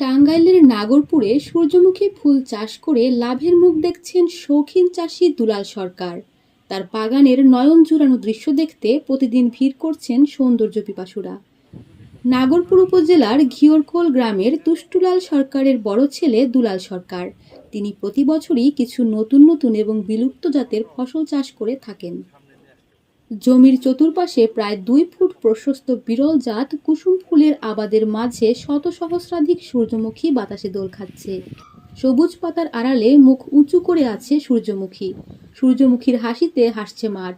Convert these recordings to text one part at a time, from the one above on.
টাঙ্গাইলের নাগরপুরে সূর্যমুখী ফুল চাষ করে লাভের মুখ দেখছেন শৌখিন চাষি দুলাল সরকার। তার বাগানের নয়ন জুড়ানো দৃশ্য দেখতে প্রতিদিন ভিড় করছেন সৌন্দর্য পিপাসুরা। নাগরপুর উপজেলার ঘিওরকোল গ্রামের তুষ্টুলাল সরকারের বড় ছেলে দুলাল সরকার। তিনি প্রতি বছরই কিছু নতুন নতুন এবং বিলুপ্ত জাতের ফসল চাষ করে থাকেন। জমির চতুর্পাশে প্রায় দুই ফুট প্রশস্ত বিরল জাত কুসুম ফুলের আবাদের মাঝে শত সহস্রাধিক সূর্যমুখী বাতাসে দোল খাচ্ছে। সবুজ পাতার আড়ালে মুখ উঁচু করে আছে সূর্যমুখী। সূর্যমুখীর হাসিতে হাসছে মাঠ।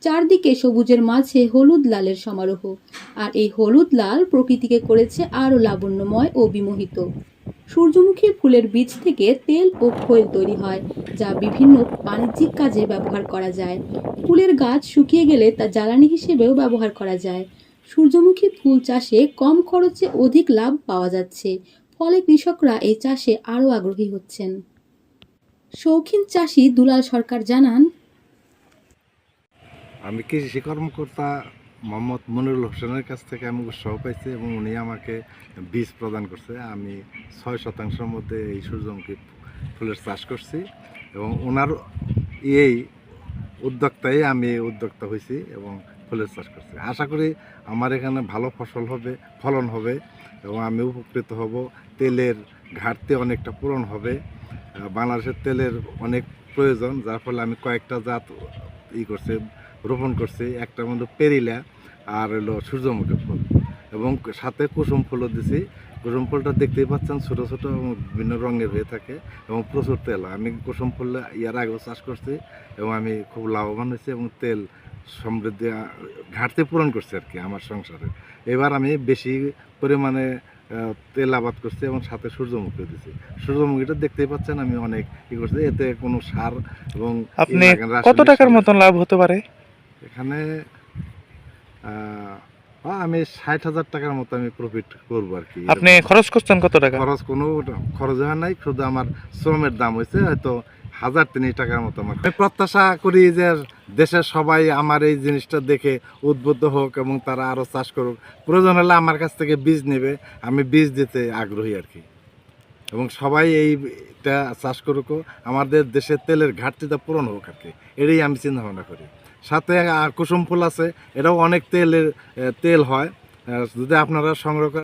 চারদিকে সবুজের মাঝে হলুদ লালের সমারোহ। আর এই হলুদ লাল প্রকৃতিকে করেছে আরও লাবণ্যময় ও বিমোহিত। সূর্যমুখী ফুলের বীজ থেকে তেল ও খৈল তৈরি হয়, যা বিভিন্ন বাণিজ্যিক কাজে ব্যবহার করা যায়। ফুলের গাছ শুকিয়ে গেলে তা জ্বালানি হিসেবেও ব্যবহার করা যায়। সূর্যমুখী ফুল চাষে কম খরচে অধিক লাভ পাওয়া যাচ্ছে, ফলে কৃষকরা এই চাষে আরও আগ্রহী হচ্ছেন। শৌখিন চাষি দুলাল সরকার জানান, আমি কৃষি কর্মকর্তা মোহাম্মদ মনিরুল হোসেনের কাছ থেকে আমি উৎসাহ পাইছি এবং উনি আমাকে বীজ প্রদান করছে। আমি ছয় শতাংশের মধ্যে এই সূর্যমুখী ফুলের চাষ করছি এবং ওনার এই উদ্যোক্তাই আমি উদ্যোক্তা হয়েছি এবং ফুলের চাষ করছি। আশা করি আমার এখানে ভালো ফসল হবে, ফলন হবে এবং আমি উপকৃত হব। তেলের ঘাটতি অনেকটা পূরণ হবে। বাংলাদেশের তেলের অনেক প্রয়োজন, যার ফলে আমি কয়েকটা জাত ই করছে। রোপণ করছি। একটা মধ্যে পেরিলা আর হলো সূর্যমুখী ফুল। এবং সাথে কুসুম ফুলও দিছি। কুসুম ফুলটা দেখতেই পাচ্ছেন ছোটো ছোটো বিভিন্ন রঙের হয়ে থাকে এবং প্রচুর তেল। আমি কুসুম ফুল ইয়ার আগেও চাষ করছি এবং আমি খুব লাভবান হয়েছি এবং তেল সমৃদ্ধি ঘাটতি পূরণ করছি আর কি আমার সংসারে। এবার আমি বেশি পরিমাণে তেল আবাদ করছি এবং সাথে সূর্যমুখী দিছি। সূর্যমুখীটা দেখতেই পাচ্ছেন আমি অনেক ই করছি। এতে কোনো সার এবং আপনি কত টাকার মতন লাভ হতে পারে? এখানে আমি ষাট হাজার টাকার মতো আমি প্রফিট করব আর কি। আপনি খরচ করছেন কত টাকা? খরচ কোনো খরচ হয় নাই শুধু আমার শ্রমের দাম হয়েছে হয়তো হাজার তিরিশ টাকার মতো আমার। আমি প্রত্যাশা করি যে দেশের সবাই আমার এই জিনিসটা দেখে উদ্বুদ্ধ হোক এবং তারা আরও চাষ করুক। প্রয়োজন হলে আমার কাছ থেকে বীজ নেবে আমি বীজ দিতে আগ্রহী আর কি। এবং সবাই এইটা চাষ করুক আমাদের দেশের তেলের ঘাটতিটা পূরণ হোক আর কি এটাই আমি চিন্তা ভাবনা করি। সাথে কুসুম ফুল আছে এটাও অনেক তেলের তেল হয়। যদি আপনারা সংগ্রহ